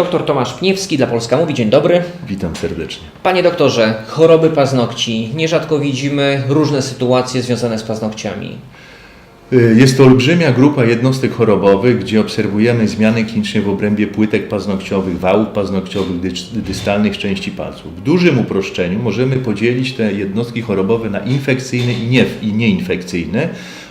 Doktor Tomasz Pniewski dla Polska Mówi. Dzień dobry. Witam serdecznie. Panie doktorze, choroby paznokci. Nierzadko widzimy różne sytuacje związane z paznokciami. Y, Jest to olbrzymia grupa jednostek chorobowych, gdzie obserwujemy zmiany kliniczne w obrębie płytek paznokciowych, wałów paznokciowych, dys- dystalnych części palców. W dużym uproszczeniu możemy podzielić te jednostki chorobowe na infekcyjne i, nie, i nieinfekcyjne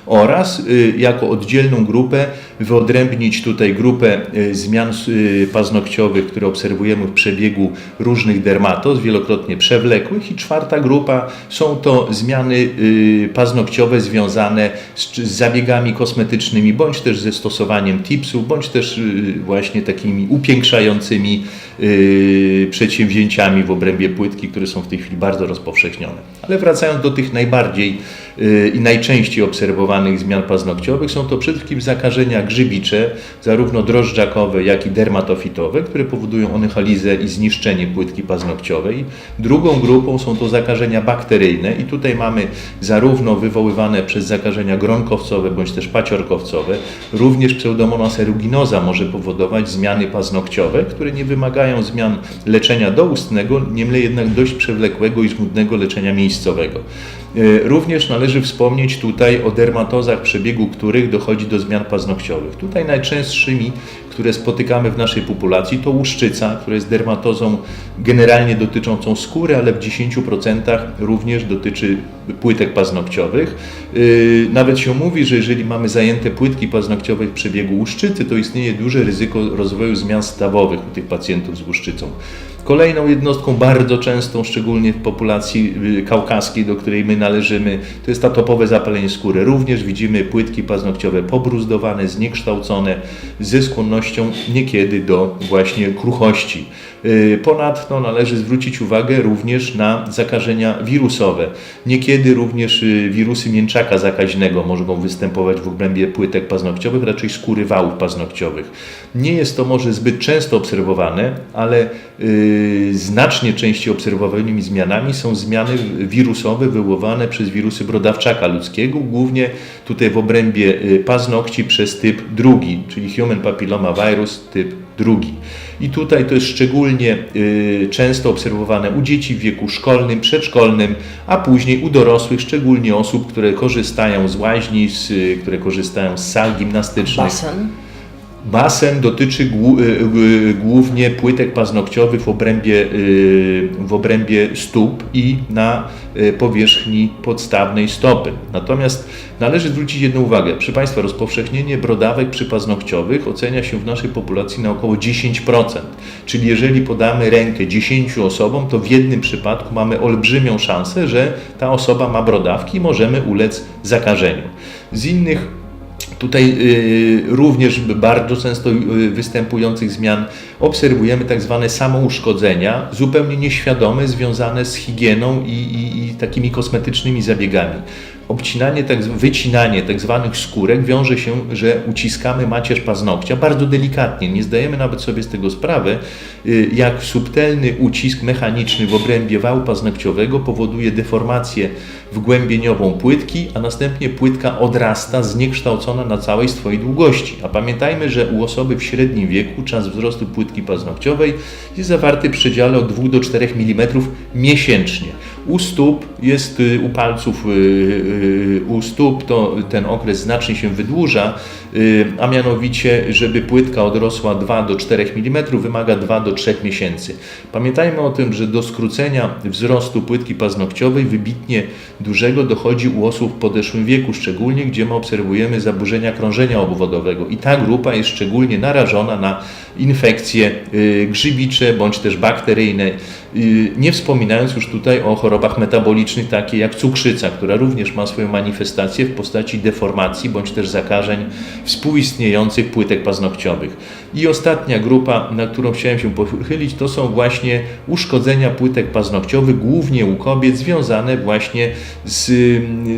oraz y, jako oddzielną grupę wyodrębnić tutaj grupę y, zmian y, paznokciowych, które obserwujemy w przebiegu różnych dermatos, wielokrotnie przewlekłych i czwarta grupa są to zmiany paznokciowe związane z, zabiegami kosmetycznymi, bądź też ze stosowaniem tipsów, bądź też właśnie takimi upiększającymi przedsięwzięciami w obrębie płytki, które są w tej chwili bardzo rozpowszechnione. Ale wracając do tych najbardziej i najczęściej obserwowanych zmian paznokciowych, są to przede wszystkim zakażenia grzybicze, zarówno drożdżakowe, jak i dermatofitowe, które powodują onychalizę i zniszczenie płytki paznokciowej. Drugą grupą są to zakażenia bakteryjne i tutaj mamy zarówno wywoływane przez zakażenia gronkowcowe bądź też paciorkowcowe, również pseudomonas aeruginosa może powodować zmiany paznokciowe, które nie wymagają zmian leczenia doustnego, niemniej jednak dość przewlekłego i żmudnego leczenia miejscowego. E, Również należy wspomnieć tutaj o dermatozach, przebiegu których dochodzi do zmian paznokciowych. Tutaj najczęstszymi, które spotykamy w naszej populacji, to łuszczyca, która jest dermatozą generalnie dotyczącą skóry, ale w 10% również dotyczy płytek paznokciowych. Yy, Nawet się mówi, że jeżeli mamy zajęte płytki paznokciowe w przebiegu łuszczycy, to istnieje duże ryzyko rozwoju zmian stawowych u tych pacjentów z łuszczycą. Kolejną jednostką bardzo częstą, szczególnie w populacji y, kaukaskiej, do której my należymy, to jest atopowe zapalenie skóry. Również widzimy płytki paznokciowe pobruzdowane, zniekształcone, ze skłonnością niekiedy do właśnie kruchości. Y, Ponadto należy zwrócić uwagę również na zakażenia wirusowe. Niekiedy również y, wirusy mięczaka zakaźnego mogą występować w obrębie płytek paznokciowych, raczej skóry wałów paznokciowych. Nie jest to może zbyt często obserwowane, ale y, znacznie częściej obserwowanymi zmianami są zmiany wirusowe wywoływane przez wirusy brodawczaka ludzkiego, głównie tutaj w obrębie paznokci przez typ drugi, czyli human papilloma virus typ drugi. I tutaj to jest szczególnie y, często obserwowane u dzieci w wieku szkolnym, przedszkolnym, a później u dorosłych, szczególnie osób, które korzystają z łaźni, z, które korzystają z sal gimnastycznych. Basen? Basen dotyczy y, y, głównie płytek paznokciowych w obrębie, y, w obrębie stóp i na powierzchni podstawnej stopy. Natomiast należy zwrócić jedną uwagę. Proszę Państwa, rozpowszechnienie brodawek przypaznokciowych ocenia się w naszej populacji na około 10%. Czyli jeżeli podamy rękę 10 osobom, to w jednym przypadku mamy olbrzymią szansę, że ta osoba ma brodawki i możemy ulec zakażeniu. Z innych Tutaj y, również bardzo często y, występujących zmian obserwujemy tak zwane samouszkodzenia, zupełnie nieświadome, związane z higieną i, i, i takimi kosmetycznymi zabiegami. Obcinanie, tak, wycinanie tak zwanych skórek wiąże się, że uciskamy macierz paznokcia bardzo delikatnie. Nie zdajemy nawet sobie z tego sprawy, y, jak subtelny ucisk mechaniczny w obrębie wału paznokciowego powoduje deformację wgłębieniową płytki, a następnie płytka odrasta, zniekształcona na całej swojej długości. A pamiętajmy, że u osoby w średnim wieku czas wzrostu płytki paznokciowej jest zawarty w przedziale od 2 do 4 mm miesięcznie. U stóp jest, y, u palców, y, y, u stóp to ten okres znacznie się wydłuża, a mianowicie, żeby płytka odrosła 2 do 4 mm wymaga 2 do 3 miesięcy. Pamiętajmy o tym, że do skrócenia wzrostu płytki paznokciowej wybitnie dużego dochodzi u osób w podeszłym wieku, szczególnie gdzie my obserwujemy zaburzenia krążenia obwodowego i ta grupa jest szczególnie narażona na infekcje grzybicze bądź też bakteryjne, nie wspominając już tutaj o chorobach metabolicznych takie jak cukrzyca, która również ma swoją manifestację w postaci deformacji bądź też zakażeń współistniejących płytek paznokciowych. I ostatnia grupa, na którą chciałem się pochylić, to są właśnie uszkodzenia płytek paznokciowych, głównie u kobiet, związane właśnie z,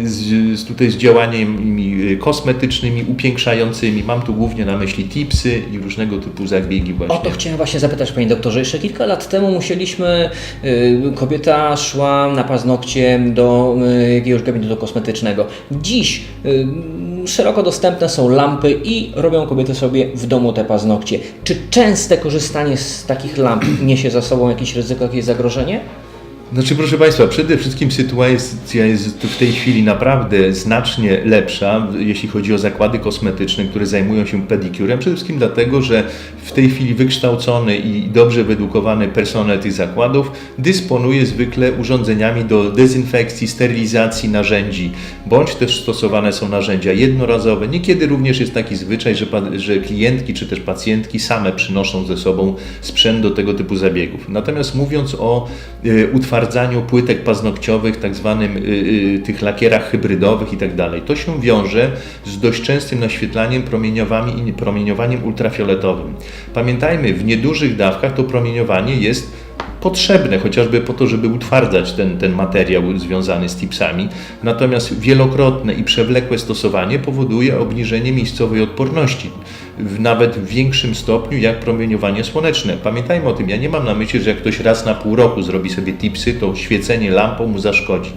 z, tutaj z działaniami kosmetycznymi, upiększającymi. Mam tu głównie na myśli tipsy i różnego typu zabiegi właśnie. O to chciałem właśnie zapytać, panie doktorze. Jeszcze kilka lat temu musieliśmy kobieta szła na paznokcie do y, jakiegoś gabinetu kosmetycznego. Dziś y, szeroko dostępne są lampy i robią kobiety sobie w domu te paznokcie. Czy częste korzystanie z takich lamp niesie za sobą jakieś ryzyko, jakieś zagrożenie? Znaczy, proszę Państwa, przede wszystkim sytuacja jest w tej chwili naprawdę znacznie lepsza, jeśli chodzi o zakłady kosmetyczne, które zajmują się pedikurem. Przede wszystkim dlatego, że w tej chwili wykształcony i dobrze wyedukowany personel tych zakładów dysponuje zwykle urządzeniami do dezynfekcji, sterylizacji narzędzi, bądź też stosowane są narzędzia jednorazowe. Niekiedy również jest taki zwyczaj, że, że klientki czy też pacjentki same przynoszą ze sobą sprzęt do tego typu zabiegów. Natomiast mówiąc o y, utwardzaniu płytek paznokciowych, tak zwanym y, y, tych lakierach hybrydowych i tak to się wiąże z dość częstym naświetlaniem promieniowami promieniowaniem ultrafioletowym. Pamiętajmy, w niedużych dawkach to promieniowanie jest potrzebne, chociażby po to, żeby utwardzać ten, ten materiał związany z tipsami. Natomiast wielokrotne i przewlekłe stosowanie powoduje obniżenie miejscowej odporności, w nawet większym stopniu jak promieniowanie słoneczne. Pamiętajmy o tym, ja nie mam na myśli, że jak ktoś raz na pół roku zrobi sobie tipsy, to świecenie lampą mu zaszkodzi.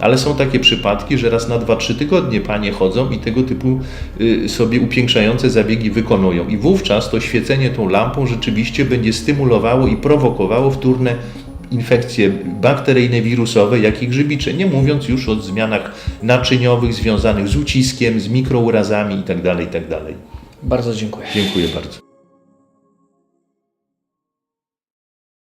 Ale są takie przypadki, że raz na 2-3 tygodnie panie chodzą i tego typu y, sobie upiększające zabiegi wykonują. I wówczas to świecenie tą lampą rzeczywiście będzie stymulowało i prowokowało wtórne infekcje bakteryjne, wirusowe, jak i grzybicze. Nie mówiąc już o zmianach naczyniowych związanych z uciskiem, z mikrourazami itd. itd. Bardzo dziękuję. Dziękuję bardzo.